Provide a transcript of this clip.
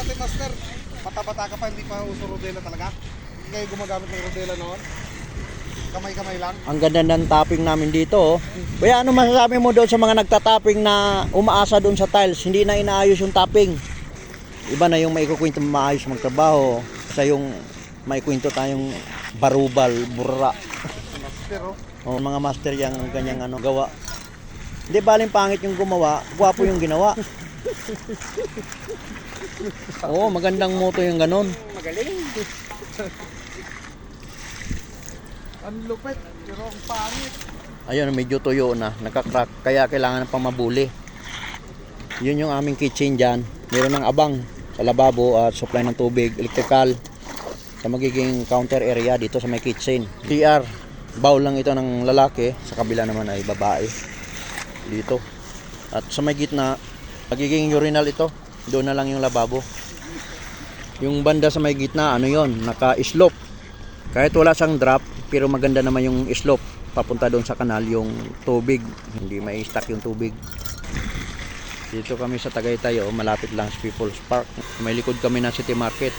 dati, Master? Bata-bata ka pa, hindi pa uso rodela talaga? Hindi kayo gumagamit ng rodela noon? Kamay-kamay lang? Ang ganda ng topping namin dito. Oh. Kuya, ano masasabi mo doon sa mga nagtatapping na umaasa doon sa tiles? Hindi na inaayos yung topping. Iba na yung maikukwento maayos magtrabaho. Sa yung maikwento tayong barubal, burra. Master, oh. O mga master yung ganyang ano, gawa. Hindi baling pangit yung gumawa, gwapo yung ginawa. Oo, magandang moto yung ganon. Magaling. Ang lupit, pero ang pangit. Ayun, medyo tuyo na, nakakrak, kaya kailangan ng pamabuli. Yun yung aming kitchen dyan. Meron ng abang sa lababo at supply ng tubig, electrical, sa magiging counter area dito sa may kitchen. TR, bowl lang ito ng lalaki, sa kabila naman ay babae. Dito. At sa may gitna, magiging urinal ito. Doon na lang yung lababo. Yung banda sa may gitna, ano yon naka-slope. Kahit wala siyang drop, pero maganda naman yung slope papunta doon sa kanal yung tubig. Hindi may stuck yung tubig. Dito kami sa Tagaytay, oh, malapit lang sa People's Park. May likod kami ng City Market.